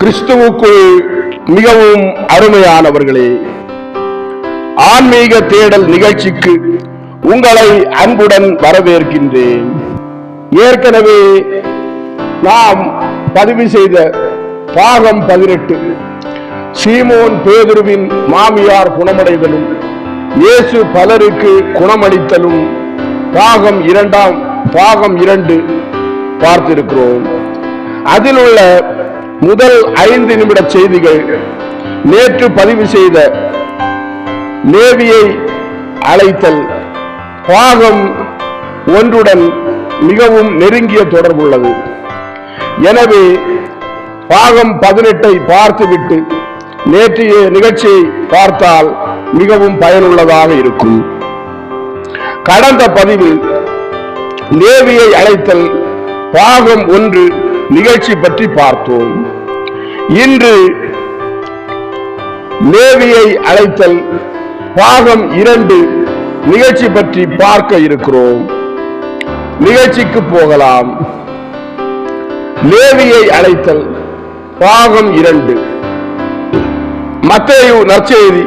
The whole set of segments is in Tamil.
கிறிஸ்துவுக்குள் மிகவும் அருமையானவர்களே ஆன்மீக தேடல் நிகழ்ச்சிக்கு உங்களை அன்புடன் வரவேற்கின்றேன். ஏற்கனவே நாம் பதிவு செய்த பாகம் பதினெட்டு சீமோன் பேதுருவின் மாமியார் குணமடைதலும் இயேசு பலருக்கு குணமளித்தலும் பாகம் இரண்டாம் பாகம் இரண்டு பார்த்திருக்கிறோம். அதில் உள்ள முதல் ஐந்து நிமிட செய்திகள். நேற்று பதிவு செய்த லேவியை அழைத்தல். பாகம் ஒன்றுடன் மிகவும் நெருங்கிய தொடர்புள்ளது. எனவே பாகம் பதினெட்டை பார்த்துவிட்டு நேற்றைய நிகழ்ச்சியை பார்த்தால் மிகவும் பயனுள்ளதாக இருக்கும். கடந்த பதிவில் லேவியை அழைத்தல் பாகம் ஒன்று நிகழ்ச்சி பற்றி பார்த்தோம். இன்று லேவியை அழைத்தல் பாகம் இரண்டு நிகழ்ச்சி பற்றி பார்க்க இருக்கிறோம். நிகழ்ச்சிக்கு போகலாம். லேவியை அழைத்தல் பாகம் இரண்டு. மத்தேயு நற்செய்தி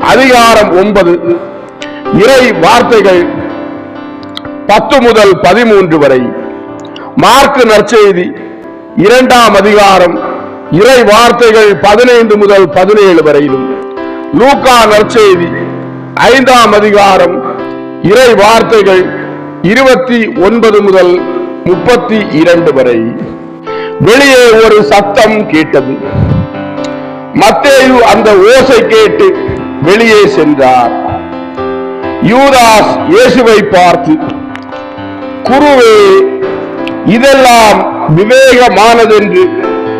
அதிகாரம் ஒன்பது இறை வார்த்தைகள் பத்து முதல் பதிமூன்று வரை. மார்க்கு நற்செய்தி இரண்டாம் அதிகாரம் இறை வார்த்தைகள் பதினைந்து முதல் பதினேழு வரையிலும். லூக்கா நற்செய்தி ஐந்தாம் அதிகாரம். இறை வார்த்தைகள் இருபத்தி ஒன்பது முதல் முப்பத்தி இரண்டு வரை. வெளியே ஒரு சத்தம் கேட்டது. மத்தேயு அந்த ஓசை கேட்டு வெளியே சென்றார். யூதாஸ் இயேசுவை பார்த்து குருவே இதெல்லாம் விவேகமானதென்று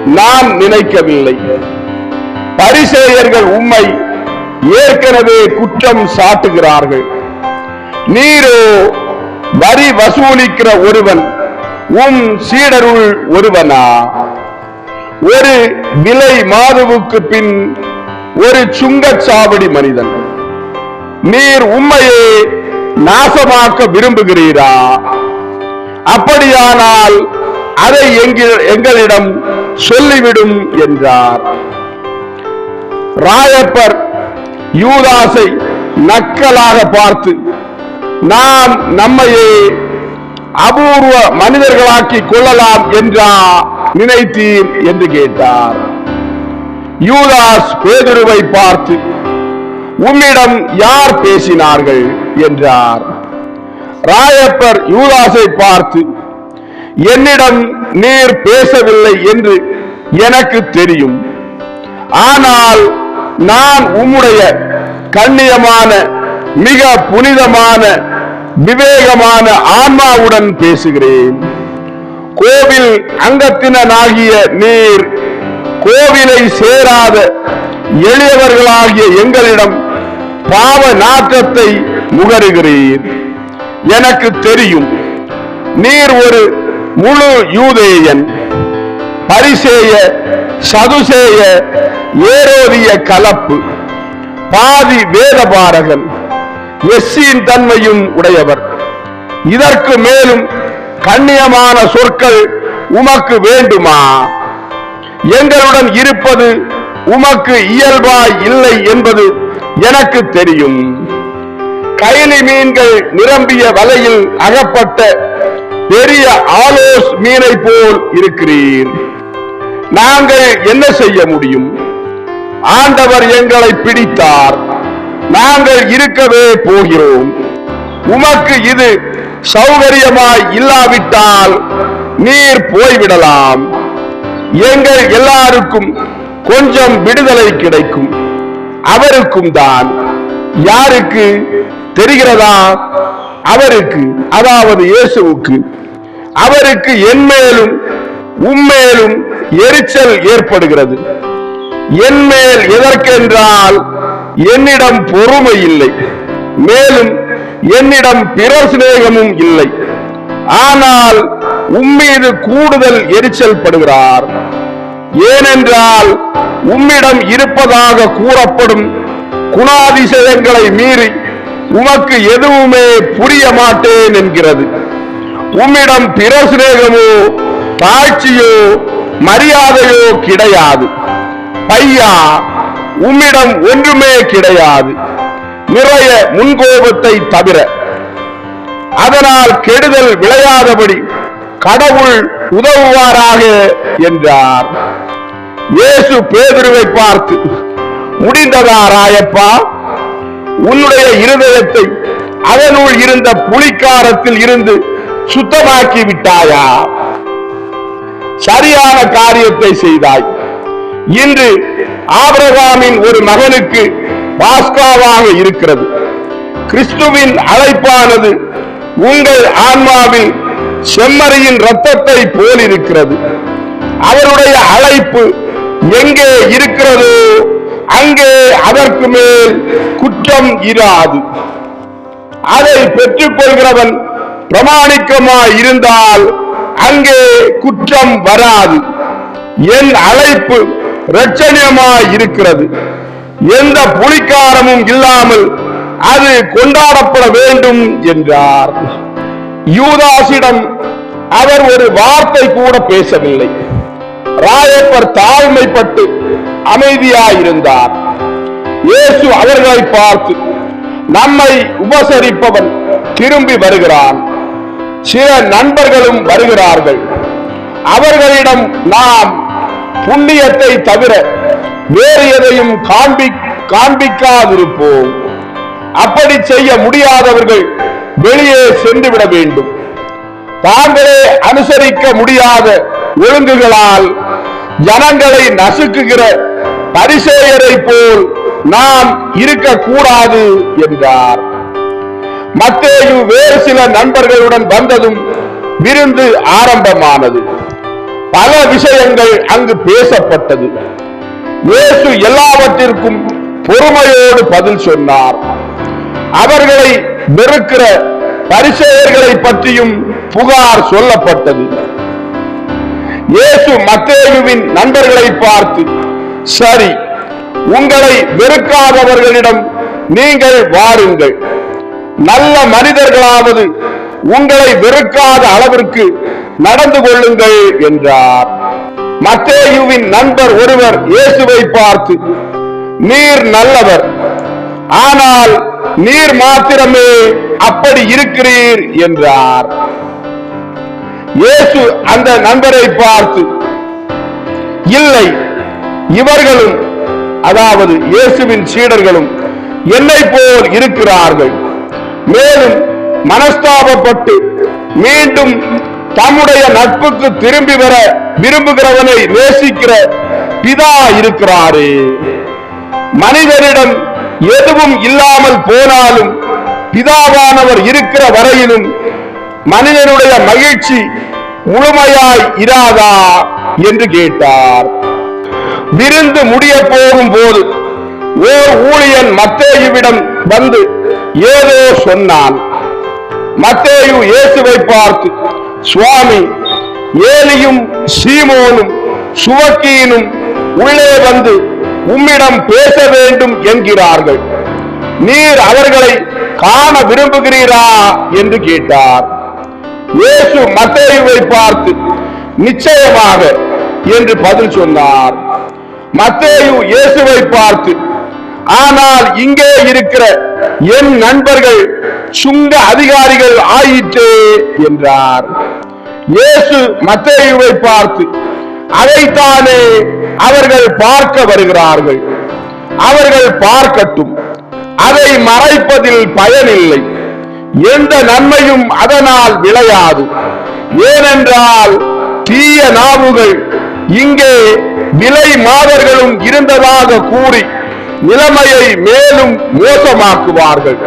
நான் நினைக்கவில்லை. பரிசேயர்கள் உம்மை ஏற்கனவே குற்றம் சாட்டுகிறார்கள். நீரோ வரி வசூலிக்கிற ஒருவன் உம் சீடருள் ஒருவனா? ஒரு விலை மாதுவுக்கு பின் ஒரு சுங்கச்சாவடி மனிதன் நீர் உண்மையை நாசமாக்க விரும்புகிறீரா? அப்படியானால் அதை எங்கள் எங்களிடம் சொல்லிவிடும் என்றார். ராயப்பர் யூதாசை நக்கலாக பார்த்து நாம் நம்மையே அபூர்வ மனிதர்களாக்கி கொள்ளலாம் என்றா நினைத்தீர்? என்று கேட்டார். யூதாஸ் பேதுருவை பார்த்து உம்மிடம் யார் பேசினார்கள்? என்றார். ராயப்பர் யூதாசை பார்த்து என்னிடம் நீர் பேசவில்லை என்று எனக்கு தெரியும். ஆனால் நான் உம்முடைய கண்ணியமான மிக புனிதமான விவேகமான ஆன்மாவுடன் பேசுகிறேன். கோவில் அங்கத்தினனாகிய நீர் கோவிலை சேராத எளியவர்களாகிய எங்களிடம் பாவ நாற்றத்தை முகருகிறீர். எனக்கு தெரியும் நீர் ஒரு முழு யூதேயன் பரிசேய சதுசேய ஏரோதிய கலப்பு பாதி வேதபாரகன் எஸ்ஸின் தன்மையும் உடையவர். இதற்கு மேலும் கண்ணியமான சொற்கள் உமக்கு வேண்டுமா? எங்களுடன் இருப்பது உமக்கு இயல்பாய் இல்லை என்பது எனக்கு தெரியும். கைலி மீன்கள் நிரம்பிய வலையில் அகப்பட்ட பெரிய ஆலோஸ் மீனை போல் இருக்கிறீர். நாங்கள் என்ன செய்ய முடியும்? ஆண்டவர் எங்களை பிடித்தார். நாங்கள் இருக்கவே போகிறோம். உமக்கு இது சௌகரியமாய் இல்லாவிட்டால் நீர் போய்விடலாம். எங்கள் எல்லாருக்கும் கொஞ்சம் விடுதலை கிடைக்கும். அவருக்கும் தான். யாருக்கு தெரிகிறதா? அவருக்கு அதாவது இயேசுவுக்கு அவருக்கு என்மேலும் உம்மேலும் எரிச்சல் ஏற்படுகிறது. என்மேல் எதற்கென்றால் என்னிடம் பொறுமை இல்லை. மேலும் என்னிடம் பிற சிநேகமும் இல்லை. ஆனால் உம்மீது கூடுதல் எரிச்சல் படுகிறார். ஏனென்றால் உம்மிடம் இருப்பதாக கூறப்படும் குணாதிசயங்களை மீறி உமக்கு எதுவுமே புரிய மாட்டேன் என்கிறது. உம்மிடம் பிற சிநேகமோ தாழ்ச்சியோ மரியாதையோ கிடையாது. பையா உம்மிடம் ஒன்றுமே கிடையாது. நிறைய முன்கோபத்தை தவிர. அதனால் கெடுதல் விளையாதபடி கடவுள் உதவுவாராக என்றார். இயேசு பேதுருவை பார்த்து முடிந்ததா ராயப்பா? உன்னுடைய இருதயத்தை அதனுள் இருந்த புலிக்காரத்தில் இருந்து சுத்தமாக்கி விட்டாயா? சரியான காரியத்தை செய்தாய். இன்று ஆபிரகாமின் ஒரு மகனுக்கு பாஸ்காவாக இருக்கிறது. கிறிஸ்துவின் அழைப்பானது உங்கள் ஆன்மாவில் செம்மறியின் ரத்தத்தை போலிருக்கிறது. அவருடைய அழைப்பு எங்கே இருக்கிறதோ அங்கே அதற்கு மேல் குற்றம் இராது. அதை பெற்றுக்கொள்கிறவன் பிரமாணிக்கமாய் இருந்தால் அங்கே குற்றம் வராது. என் அழைப்பு இரட்சணியமாய் இருக்கிறது. எந்த புலிக்காரமும் இல்லாமல் அது கொண்டாடப்பட வேண்டும் என்றார். யூதாசிடம் அவர் ஒரு வார்த்தை கூட பேசவில்லை. ராயப்பர் தாழ்மைப்பட்டு அமைதியாயிருந்தார். இயேசு அவர்களை பார்த்து நம்மை உபசரிப்பவன் திரும்பி வருகிறான். சில நண்பர்களும் வருகிறார்கள். அவர்களிடம் நாம் புண்ணியத்தை தவிர வேறு எதையும் காண்பி காண்பிக்காதிருப்போம். அப்படி செய்ய முடியாதவர்கள் வெளியே சென்று விட வேண்டும். தாங்களே அனுசரிக்க முடியாத ஒழுங்குகளால் ஜனங்களை நசுக்குகிற பரிசேயரை போல் நாம் இருக்கக்கூடாது என்றார். மத்தேயு வேறு சில நண்பர்களுடன் வந்ததும் விருந்து ஆரம்பமானது. பல விஷயங்கள் அங்கு பேசப்பட்டது. இயேசு எல்லாவற்றிற்கும் பொறுமையோடு பதில் சொன்னார். அவர்களை வெறுக்கிற பரிசேயர்களை பற்றியும் புகார் சொல்லப்பட்டது. இயேசு மத்தேயுவின் நண்பர்களை பார்த்து சரி உங்களை வெறுக்காதவர்களிடம் நீங்கள் வாருங்கள். நல்ல மனிதர்களாவது உங்களை வெறுக்காத அளவிற்கு நடந்து கொள்ளுங்கள் என்றார். மத்தேயுவின் நண்பர் ஒருவர் இயேசுவை பார்த்து நீர் நல்லவர் ஆனால் நீர் மாத்திரமே அப்படி இருக்கிறீர் என்றார். இயேசு அந்த நண்பரை பார்த்து இல்லை இவர்களும் அதாவது இயேசுவின் சீடர்களும் என்னை போல் இருக்கிறார்கள். மேலும் மனஸ்தாபப்பட்டு மீண்டும் தம்முடைய நட்புக்கு திரும்பி வர விரும்புகிறவனை நேசிக்கிற பிதா இருக்கிறாரே. மனிதரிடம் எதுவும் இல்லாமல் போனாலும் பிதாவானவர் இருக்கிற வரையிலும் மனிதனுடைய மகிழ்ச்சி முழுமையாய் இராதா என்று கேட்டார். விருந்து முடிய போகும் போது ஓர் ஊழியன் மத்தேயுவிடம் வந்து ஏதோ சொன்னான். மத்தேயு இயேசுவை பார்த்து சுவாமி ஏலியும் சீமோனும் சுவக்கியினும் உள்ளே வந்து உம்மிடம் பேச வேண்டும் என்கிறார்கள். நீர் அவர்களை காண விரும்புகிறீரா? என்று கேட்டார். இயேசு மத்தேயுவை பார்த்து நிச்சயமாக என்று பதில் சொன்னார். மத்தேயு இயேசுவை பார்த்து ஆனால் இங்கே இருக்கிற என் நண்பர்கள் சுங்க அதிகாரிகள் ஆயிற்றே என்றார். இயேசு மத்தேயுவை பார்த்து அதைத்தானே அவர்கள் பார்க்க வருகிறார்கள். அவர்கள் பார்க்கட்டும். அதை மறைப்பதில் பயனில்லை. எந்த நன்மையும் அதனால் விளையாது. ஏனென்றால் தீய நாவுகள் இங்கே விலை மாதர்களும் இருந்ததாக கூறி நிலைமையை மேலும் மோசமாக்குவார்கள்.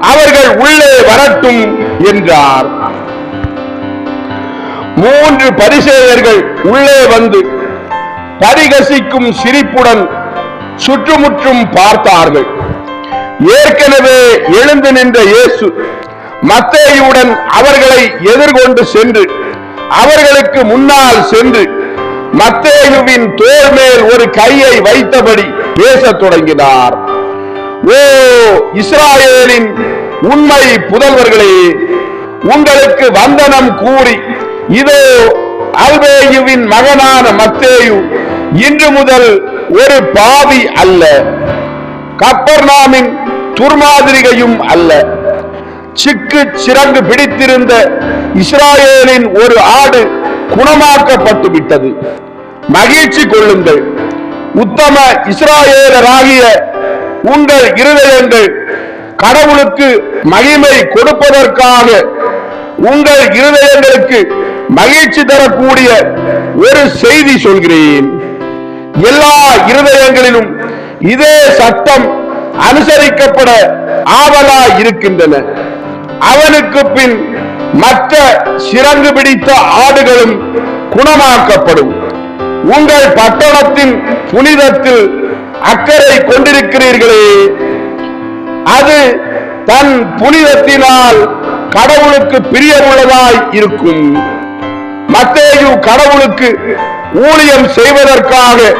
அவர்கள் உள்ளே வரட்டும் என்றார். மூன்று பரிசேயர்கள் உள்ளே வந்து பரிகசிக்கும் சிரிப்புடன் சுற்றுமுற்றும் பார்த்தார்கள். ஏற்கனவே எழுந்து நின்ற இயேசு மத்தேயுடன் அவர்களை எதிர்கொண்டு சென்று அவர்களுக்கு முன்னால் சென்று மத்தேயுவின் தோல் மேல் ஒரு கையை வைத்தபடி பேசத் தொடங்கினார். ஓ இஸ்ராயேலின் உண்மை புதல்வர்களே உங்களுக்கு வந்தனம் கூறி இதோ அல்பேயுவின் மகனான மத்தேயு இன்று முதல் ஒரு பாவி அல்ல. கப்பர்நாமின் துர்மாதிரிகையும் அல்ல. சிக்கு சிறங்கு பிடித்திருந்த இஸ்ராயேலின் ஒரு ஆடு குணமாக்கப்பட்டு விட்டது மகிழ்ச்சி கொள்ளுங்கள். உத்தம இஸ்ராயேலராகிய உங்கள் இருதயங்கள் கடவுளுக்கு மகிமை கொடுப்பதற்காக உங்கள் இருதயங்களுக்கு மகிழ்ச்சி தரக்கூடிய ஒரு செய்தி சொல்கிறேன். எல்லா இருதயங்களிலும் இதே சட்டம் அனுசரிக்கப்பட ஆவலா இருக்கின்றன. அவனுக்கு பின் மற்ற சிறங்கு பிடித்த ஆடுகளும் குணமாக்கப்படும். உங்கள் பட்டணத்தின் புனிதத்தில் அக்கறை கொண்டிருக்கிறீர்களே. அது தன் புனிதத்தினால் கடவுளுக்கு பிரியமுள்ளதாய் இருக்கும். மத்தேயு கடவுளுக்கு ஊழியம் செய்வதற்காக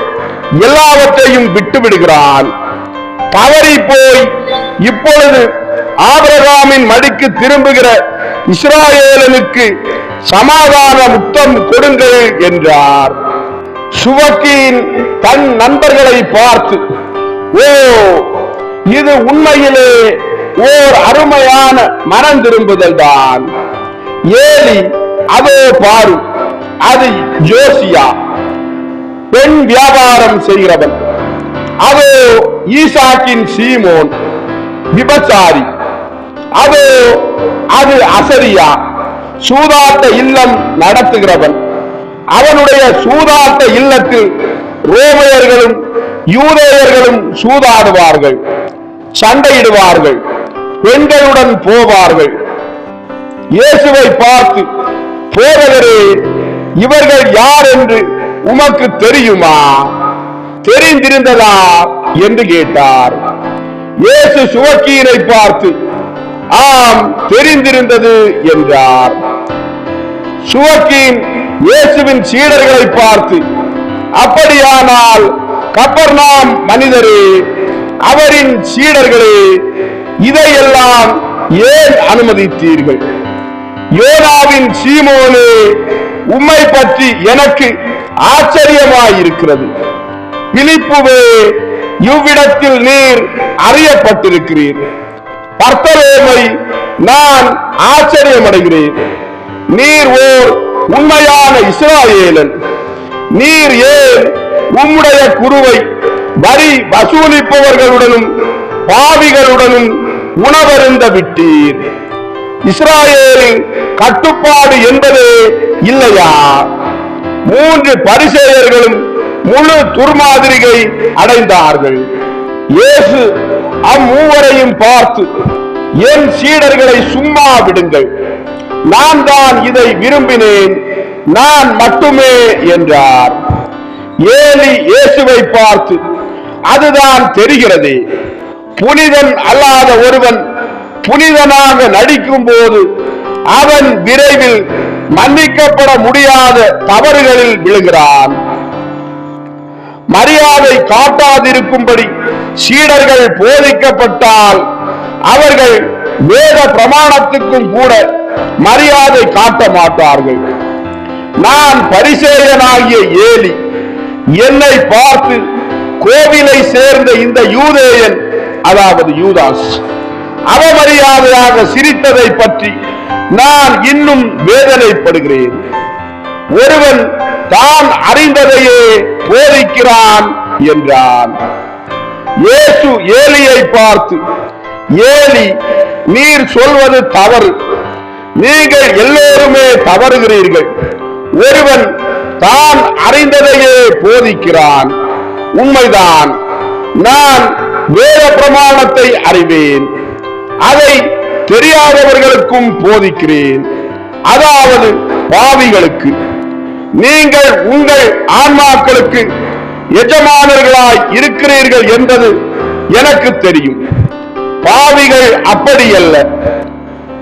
எல்லாவற்றையும் விட்டு விடுகிறான் தவறி போய் இப்பொழுது ஆபிரகாமின் மடிக்கு திரும்புகிற இஸ்ராயேலனுக்கு சமாதான முத்தம் கொடுங்கள் என்றார். சுவக்கியின் தன் நண்பர்களை பார்த்து ஓ இது உண்மையிலே ஓர் அருமையான மனம் திரும்புதல் தான். ஏலி அதோ பாரு அது ஜோசியா. பெண் வியாபாரம் செய்கிறவன். அதோ ஈசாக்கின் சீமோன் விபச்சாரி அதோ அது அசரியா. சூதாட்ட இல்லம் நடத்துகிறவன். அவனுடைய சூதாட்ட இல்லத்தில் ரோமையர்களும் யூதேயர்களும் சூதாடுவார்கள் சண்டையிடுவார்கள் பெண்களுடன் போவார்கள். இயேசுவை பார்த்து போதகரே இவர்கள் யார் என்று உமக்கு தெரியுமா? தெரிந்திருந்ததா என்று கேட்டார். இயேசு சுவக்கீரை பார்த்து ஆம் தெரிந்திருந்தது என்றார். சுவக்கீன் இயேசுவின் சீடர்களை பார்த்து அப்படியானால் கப்பர்நாம் மனிதரே அவரின் சீடர்களே இதையெல்லாம் ஏன் அனுமதித்தீர்கள்? யோனாவின் சீமோனே உம்மை பற்றி எனக்கு ஆச்சரியமாயிருக்கிறது. பிலிப்புவே இவ்விடத்தில் நீர் அறியப்பட்டிருக்கிறீர். பர்த்தலோமை நான் ஆச்சரியமடைகிறேன். நீர் ஓர் உண்மையான இஸ்ராயேலன் நீர் ஏன் உம்முடைய குருவை வரி வசூலிப்பவர்களுடனும் பாவிகளுடனும் உணவருந்த விட்டீர்? இஸ்ராயேலின் கட்டுப்பாடு என்பதே இல்லையா? மூன்று பரிசேயர்களும் முழு துர்மாதிரிகை அடைந்தார்கள். இயேசு அம்மூவரையும் பார்த்து என் சீடர்களை சும்மா விடுங்கள். நான் தான் இதை விரும்பினேன். நான் மட்டுமே என்றார். ஏலி இயேசுவை பார்த்து அதுதான் தெரிகிறது. புனிதன் அல்லாத ஒருவன் புனிதனாக நடிக்கும் போது அவன் விரைவில் மன்னிக்கப்பட முடியாத தவறுகளில் விழுகிறான். மரியாதை காட்டாதிருக்கும்படி சீடர்கள் போதிக்கப்பட்டால் அவர்கள் வேத பிரமாணத்துக்கும் கூட மரியாதை காட்ட மாட்டார்கள். நான் பரிசேயனாகிய ஏலி என்னை பார்த்து கோவிலை சேர்ந்த இந்த யூதேயன் அதாவது யூதாஸ் அவமரியாதையாக சிரித்ததை பற்றி நான் இன்னும் வேதனைப்படுகிறேன். ஒருவன் தான் அறிந்ததையே போதிக்கிறான் என்றான். இயேசு ஏலியை பார்த்து ஏலி நீர் சொல்வது தவறு. நீங்கள் எல்லோருமே தவறுகிறீர்கள். ஒருவன் தான் அறிந்ததையே போதிக்கிறான். உண்மைதான். நான் வேத பிரமாணத்தை அறிவேன். அதை தெரியாதவர்களுக்கும் போதிக்கிறேன். அதாவது பாவிகளுக்கு. நீங்கள் உங்கள் ஆன்மாக்களுக்கு எஜமானர்களாய் இருக்கிறீர்கள் என்பது எனக்கு தெரியும். பாவிகள் அப்படியல்ல.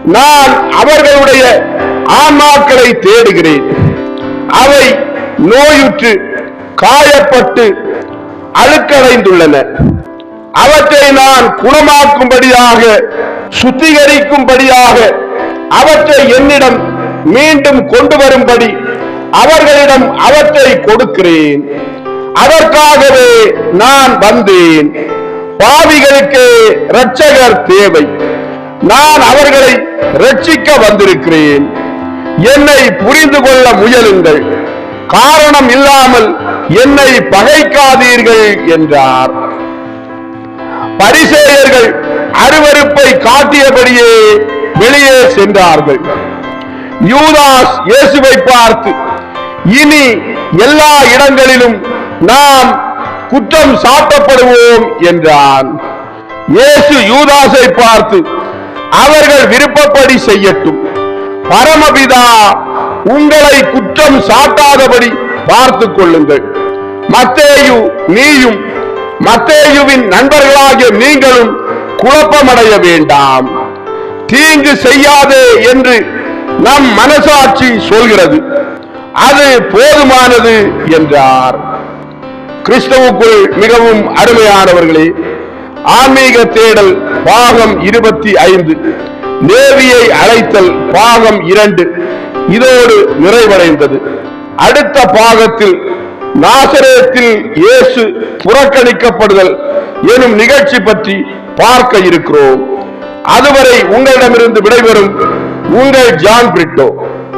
நான் அவர்களுடைய ஆன்மாக்களை தேடுகிறேன். அவை நோயுற்று காயப்பட்டு அழுக்கடைந்துள்ளன. அவற்றை நான் குணமாக்கும்படியாக சுத்திகரிக்கும்படியாக அவற்றை என்னிடம் மீண்டும் கொண்டு வரும்படி அவர்களிடம் அவற்றை கொடுக்கிறேன். அதற்காகவே நான் வந்தேன். பாவிகளுக்கு இரட்சகர் தேவை. நான் அவர்களை ரட்சிக்க வந்திருக்கிறேன். என்னை புரிந்து கொள்ள முயலுங்கள். காரணம் இல்லாமல் என்னை பகைக்காதீர்கள் என்றார். பரிசேயர்கள் அருவருப்பை காட்டியபடியே வெளியே சென்றார்கள். யூதாஸ் இயேசுவை பார்த்து இனி எல்லா இடங்களிலும் நாம் குற்றம் சாட்டப்படுவோம் என்றான். இயேசு யூதாசை பார்த்து அவர்கள் விருப்பப்படி செய்யட்டும். பரமபிதா உங்களை குற்றம் சாட்டாதபடி பார்த்துக் கொள்ளுங்கள். மத்தேயு நீயும் மத்தேயுவின் நண்பர்களாகிய நீங்களும் குழப்பமடைய வேண்டாம். தீங்கு செய்யாதே என்று நம் மனசாட்சி சொல்கிறது. அது போதுமானது என்றார். கிறிஸ்தவுக்குள் மிகவும் அருமையானவர்களே ஆன்மீக தேடல் பாகம் இருபத்தி ஐந்து தேவியை அழைத்தல் பாகம் இரண்டு இதோடு நிறைவடைந்தது. அடுத்த பாகத்தில் நாசரேத்தில் இயேசு புறக்கணிக்கப்படுதல் எனும் நிகழ்ச்சி பற்றி பார்க்க இருக்கிறோம். அதுவரை உங்களிடமிருந்து விடைபெறும் உங்கள் ஜான் பிரிட்டோ.